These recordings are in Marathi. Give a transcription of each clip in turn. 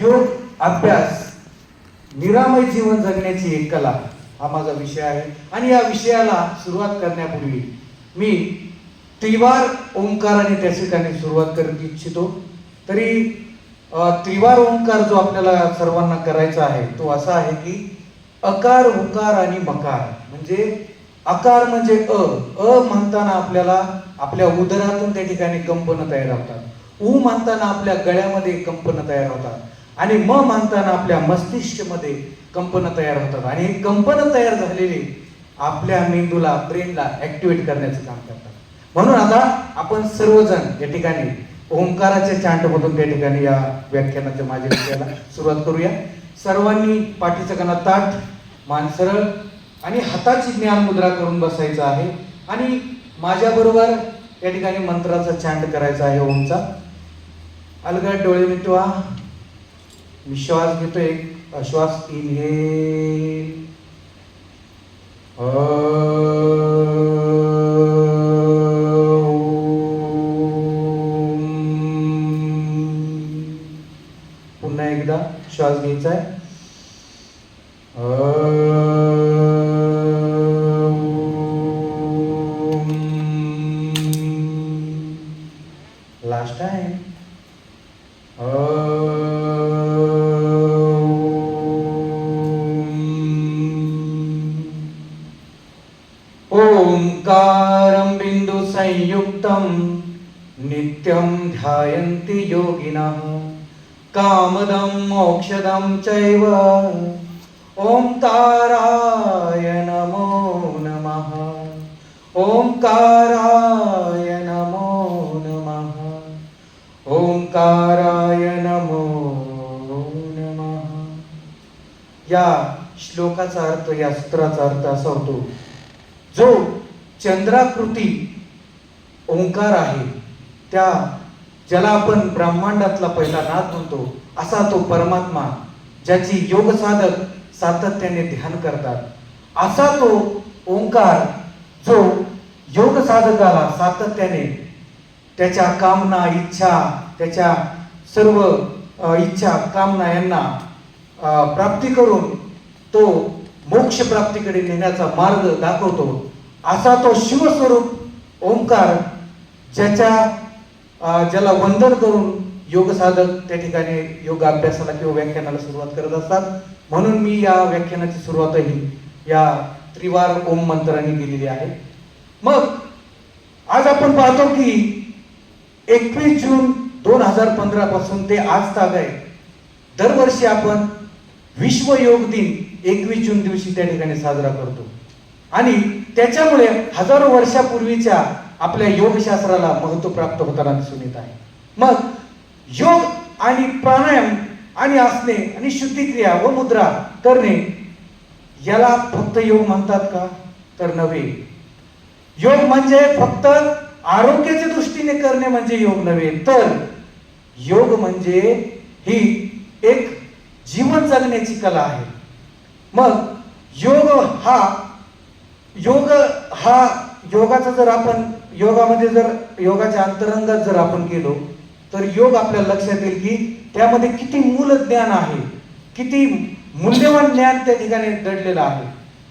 योग अभ्यास निरामय जीवन जगण्याची एक कला हा माझा विषय आहे. आणि या विषयाला सुरुवात करण्यापूर्वी मी त्रिवार ओंकाराने त्या ठिकाणी सुरुवात करत इच्छितो. तरी त्रिवार ओंकार जो आपल्याला सर्वांना करायचा आहे तो असा आहे की अकार उकार आणि मकार. म्हणजे अकार म्हणजे अ. अ म्हणताना आपल्याला आपल्या उदरातून त्या ठिकाणी कंपन तयार होतात. उ म्हणताना आपल्या गळ्यामध्ये कंपन तयार होतात. आणि म मानताना आपल्या मस्तिष्कमध्ये कंपन तयार होतात. आणि हे कंपन तयार झालेले आपल्या मेंदूला ब्रेनला ऍक्टिव्हेट करण्याचं काम करतात. म्हणून आता आपण सर्वजण या ठिकाणी ओंकाराच्या चांटमधून त्या ठिकाणी या व्याख्यानाच्या माझ्या विषयाला सुरुवात करूया. सर्वांनी पाठीचं कणा ताट मान सरळ आणि हाताची ज्ञान मुद्रा करून बसायचं आहे. आणि माझ्याबरोबर या ठिकाणी मंत्राचा चांट करायचा आहे ओमचा. अलगद डोळे मिटवा. मी श्वास घेतो एक. श्वास इनहेल. पुन्हा एकदा श्वास घ्यायचा आहे ओंकारं बिंदु संयुक्तं नित्यं ध्यायन्ति योगिनः। कामदं मोक्षदं चैव। ओंकाराय नमो नमः। ओंकाराय नमो नमः। ओंकाराय नमो नमः। या श्लोकाचा अर्थ या सूत्राचा अर्थ असा होतो जो चंद्राकृती ओंकार आहे त्या ज्याला आपण ब्रह्मांडातला पहिला नाद म्हणतो असा तो परमात्मा ज्याची योग साधक सातत्याने ध्यान करतात. असा तो ओंकार जो योग साधकाला सातत्याने त्याच्या कामना इच्छा त्याच्या सर्व इच्छा कामना यांना प्राप्ती करून तो मोक्षप्राप्तीकडे नेण्याचा मार्ग दाखवतो. असा तो शिवस्वरूप ओंकार ज्याच्या ज्याला वंदन करून योग साधक त्या ठिकाणी योग अभ्यासाला किंवा व्याख्यानाला सुरुवात करत असतात. म्हणून मी या व्याख्यानाची सुरुवातही या त्रिवार ओम मंत्राने केलेली आहे. मग आज आपण पाहतो की एकवीस जून दोन हजार पंधरा पासून ते आज ताग आहे. दरवर्षी आपण विश्व योग दिन एकवीस जून दिवशी त्या ठिकाणी साजरा करतो. आणि त्याच्यामुळे हजारो वर्षापूर्वीच्या आपल्या योगशास्त्राला महत्त्व प्राप्त होताना दिसून येत आहे. मग योग आणि प्राणायाम आणि आसने आणि शुद्धिक्रिया व मुद्रा करणे याला फक्त योग म्हणतात का? तर नव्हे. योग म्हणजे फक्त आरोग्याच्या दृष्टीने करणे म्हणजे योग नव्हे तर योग म्हणजे ही एक जीवन जगण्याची कला आहे. मग योग हा योग हा योगाचा जर आपण योगामध्ये जर योगाच्या अंतरंगात जर आपण गेलो तर योग आपल्याला लक्षात येईल की त्यामध्ये किती मूल ज्ञान आहे किती मूल्यवान ज्ञान त्या ठिकाणी दडलेलं आहे.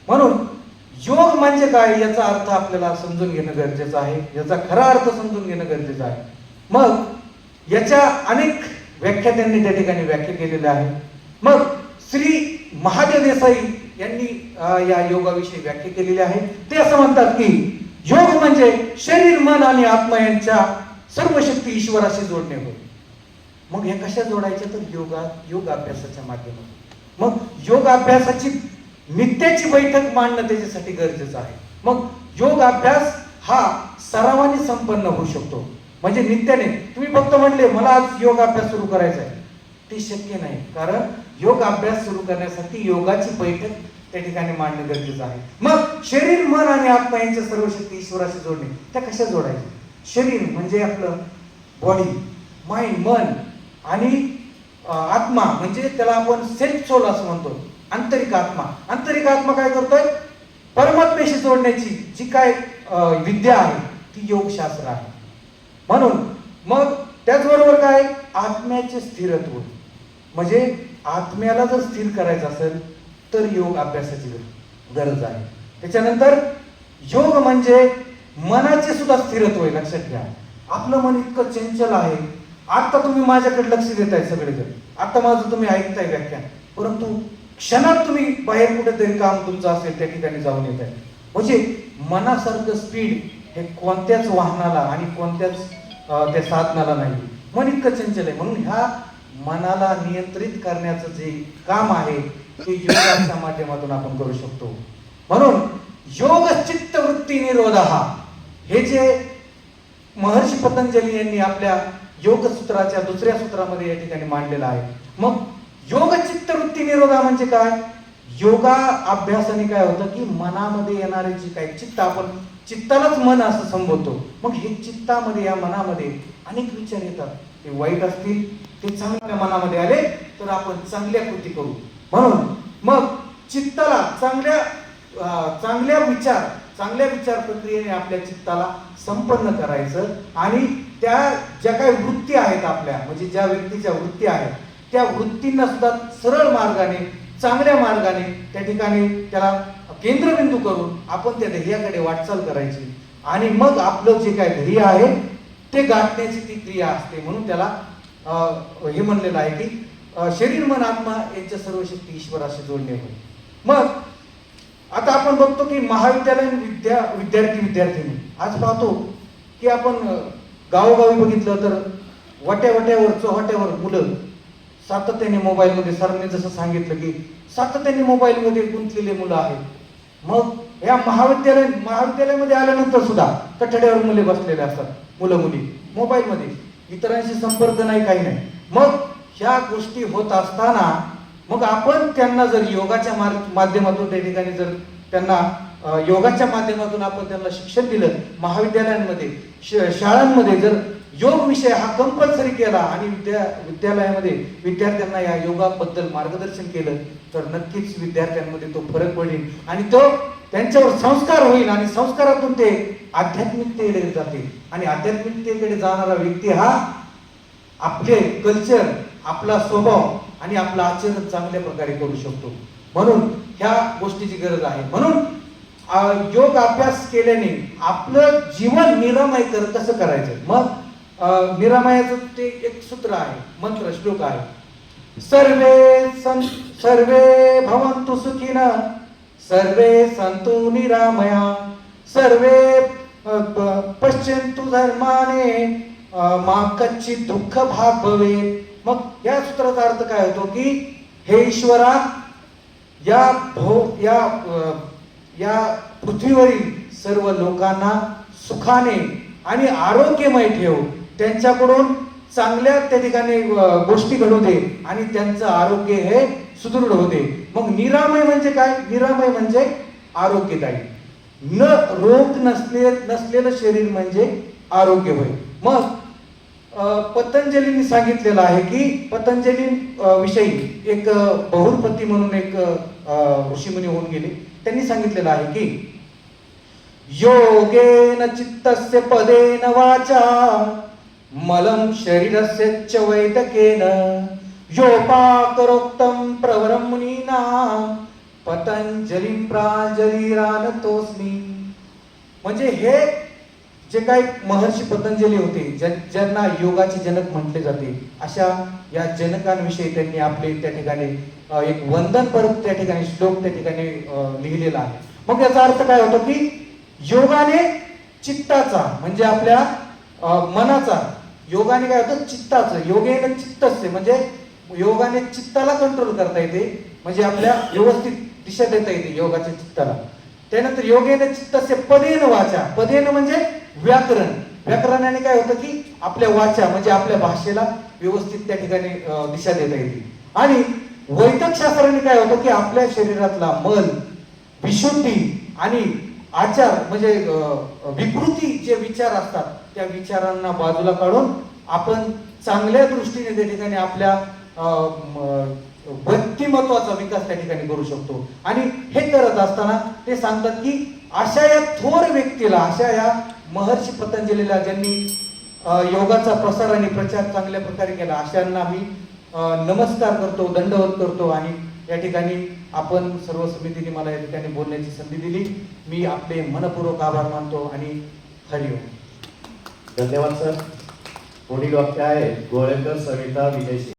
म्हणून योग म्हणजे काय याचा अर्थ आपल्याला समजून घेणं गरजेचं आहे याचा खरा अर्थ समजून घेणं गरजेचं आहे. मग याच्या अनेक व्याख्या त्यांनी त्या ठिकाणी व्याख्या केलेल्या आहे मग श्री महादेव देसाई यांनी या योगाविषयी व्याख्या केलेली आहे. ते असं म्हणतात की योग म्हणजे शरीर मन आणि आत्मा यांच्या सर्व शक्ती ईश्वराशी जोडणे होय. मग हे कशा जोडायच्या तर योगा योग अभ्यासाच्या माध्यमातून. मग योग अभ्यासाची नित्याची बैठक मांडणं त्याच्यासाठी गरजेचं आहे. मग योग अभ्यास हा सरावाने संपन्न होऊ शकतो. म्हणजे नित्याने. तुम्ही फक्त म्हणले मला आज योग अभ्यास सुरू करायचा आहे. ते शक्य नाही. कारण योग अभ्यास सुरू करण्यासाठी योगाची बैठक त्या ठिकाणी मांडणं गरजेचं आहे. मग शरीर मन आणि आत्मा यांच्या सर्व शक्ती ईश्वराशी जोडणे त्या कशा जोडायच्या? शरीर म्हणजे आपलं बॉडी माइंड मन आणि आत्मा म्हणजे त्याला आपण सेल्फ सोल असं म्हणतो. आंतरिक आत्मा. आंतरिक आत्मा काय करतोय? परमात्म्याशी जोडण्याची जी काय विद्या आहे ती योगशास्त्र आहे. म्हणून मग त्याचबरोबर काय? आत्म्याचे स्थिरत्व. म्हणजे आत्म्याला जर स्थिर करायचं असेल तर योग अभ्यासाची गरज आहे. त्याच्यानंतर योग म्हणजे मनाचे सुद्धा स्थिरत्व आहे लक्षात घ्या. आपलं मन इतकं चंचल आहे. आता तुम्ही माझ्याकडे लक्ष देत आहे सगळेजण आता माझं तुम्ही ऐकताय व्याख्यान. परंतु क्षणात तुम्ही बाहेर कुठेतरी काम तुमचं असेल त्या ठिकाणी जाऊन येत आहे. म्हणजे मनासारखं स्पीड हे कोणत्याच वाहनाला आणि कोणत्याच त्या साधनाला नाही. मन इतकं चंचल आहे. म्हणून ह्या मनाला नियंत्रित करण्याचं जे काम आहे ते योगाच्या माध्यमातून आपण करू शकतो. म्हणून योग चित्त वृत्ती निरोध हा हे जे महर्षी पतंजली यांनी आपल्या योग सूत्राच्या दुसऱ्या सूत्रामध्ये या ठिकाणी मांडलेलं आहे. मग योग चित्त वृत्ती निरोधा म्हणजे काय? योगा अभ्यासाने काय होतं की मनामध्ये येणारे जे काही चित्त आपण चित्तालाच मन असं संबोधतो. मग हे चित्तामध्ये या मनामध्ये अनेक विचार येतात. ते वाईट असतील ते चांगल्या मनामध्ये आले तर आपण चांगल्या कृती करू. म्हणून मग चित्ताला चांगल्या चांगल्या विचार चांगल्या विचार प्रक्रियेने आपल्या चित्ताला संपन्न करायचं आणि त्या ज्या काही वृत्ती आहेत आपल्या म्हणजे ज्या व्यक्तीच्या वृत्ती आहेत त्या वृत्तींना सुद्धा सरळ मार्गाने चांगल्या मार्गाने त्या ठिकाणी त्याला केंद्रबिंदू करून आपण त्या ध्येयाकडे वाटचाल करायची. आणि मग आपलं जे काय ध्येय आहे ते गाठण्याची ती क्रिया असते म्हणून त्याला हे म्हणलेलं आहे की शरीर मन आत्मा यांच्या सर्व शक्ती ईश्वराशी जोडणे होय मग आता आपण बघतो की महाविद्यालयीन विद्या विद्यार्थी विद्यार्थिनी आज पाहतो की आपण गावोगावी बघितलं तर वाट्या वाट्यावर चौहट्यावर मुलं सातत्याने मोबाईलमध्ये सरांनी जसं सांगितलं की सातत्याने मोबाईलमध्ये गुंतलेले मुलं आहेत. मग या महाविद्यालय महाविद्यालयामध्ये आल्यानंतर सुद्धा कठड्यावर मुले बसलेले असतात. मुलं मुली मोबाईलमध्ये. इतरांशी संपर्क नाही काही नाही. मग ह्या गोष्टी होत असताना मग आपण त्यांना जर योगाच्या मार- माध्यमातून त्या ठिकाणी जर त्यांना योगाच्या माध्यमातून आपण त्यांना शिक्षण दिलं महाविद्यालयांमध्ये श- शाळांमध्ये जर योग विषय हा कंपल्सरी केला आणि विद्या विद्यालयामध्ये विद्यार्थ्यांना या योगाबद्दल मार्गदर्शन केलं तर नक्कीच विद्यार्थ्यांमध्ये तो फरक पडेल. आणि तो त्यांच्यावर संस्कार होईल आणि संस्कारातून ते आध्यात्मिकतेकडे जातील. आणि आध्यात्मिकतेकडे जाणारा व्यक्ती हा आपले कल्चर आपला स्वभाव आणि आपलं आचरण चांगल्या प्रकारे करू शकतो. म्हणून ह्या गोष्टीची गरज आहे. म्हणून योग अभ्यास केल्याने आपलं जीवन निरामय कर कसं करायचं? मग निरामयाचं ते एक सूत्र आहे मंत्र श्लोक आहे. सर्वे सं सर्वे भवंतु सुखी ना सर्वे संतु निरामया सर्वे अ, धर्माने मा कच्ची दुःख भाग भवे मग या सूत्राचा अर्थ काय होतो की हे ईश्वरा या भो या या पृथ्वीवरील सर्व लोकांना सुखाने आणि आरोग्यमय ठेव त्यांच्याकडून चांगल्या त्या ठिकाणी गोष्टी घडू दे आणि त्यांचं आरोग्य हे सुदृढ होते. मग निरामय म्हणजे काय? निरामय म्हणजे आरोग्यदायी. न रोग नसले नसलेलं शरीर म्हणजे आरोग्य होय. मग पतंजलींनी सांगितलेलं आहे की पतंजली विषयी एक बहुरपती म्हणून एक ऋषीमुनी होऊन गेले. त्यांनी सांगितलेलं आहे की योगेन चित्तस्य पदेन वाचा मलं शरीरस्य च वैदकेन. योपाकरोक्तं प्रवरं मुनीना पतंजलिं प्रांजलिरानतोस्मी म्हणजे हे जे काही महर्षी पतंजली होते ज्यांना योगाचे जनक म्हटले जाते अशा या जनकांविषयी त्यांनी आपले त्या ठिकाणी एक वंदन परत त्या ठिकाणी श्लोक त्या ठिकाणी लिहिलेला आहे. मग याचा अर्थ काय होतो की योगाने चित्ताचा म्हणजे आपल्या मनाचा योगाने काय होतं चित्ताचं योगेन चित्तस्य म्हणजे योगाने चित्ताला कंट्रोल करता येते. म्हणजे आपल्या व्यवस्थित दिशा देता येते योगाच्या चित्ताला. त्यानंतर योगेने चित्तस्य पदेन वाचा. पदेन म्हणजे व्याकरण. व्याकरणाने काय होतं की आपल्या वाचा म्हणजे आपल्या भाषेला व्यवस्थित त्या ठिकाणी दिशा देता येते. आणि वैद्यक शास्त्राने काय होतं की आपल्या शरीरातला मल विशुद्धी आणि आचार म्हणजे विकृती जे विचार असतात त्या विचारांना बाजूला काढून आपण चांगल्या दृष्टीने त्या ठिकाणी आपल्या व्यक्तिमत्वाचा विकास त्या ठिकाणी करू शकतो. आणि हे करत असताना ते सांगतात की अशा या थोर व्यक्तीला अशा या महर्षी पतंजलीला ज्यांनी योगाचा प्रसार आणि प्रचार चांगल्या प्रकारे केला अशांना मी नमस्कार करतो दंडवत करतो आणि या ठिकाणी आपण सर्व समितीने मला या ठिकाणी बोलण्याची संधी दिली. मी आपले मनपूर्वक आभार मानतो आणि हरिओम धन्यवाद सर. पुढील वाक्य आहे गोळेकर सविता विजयशी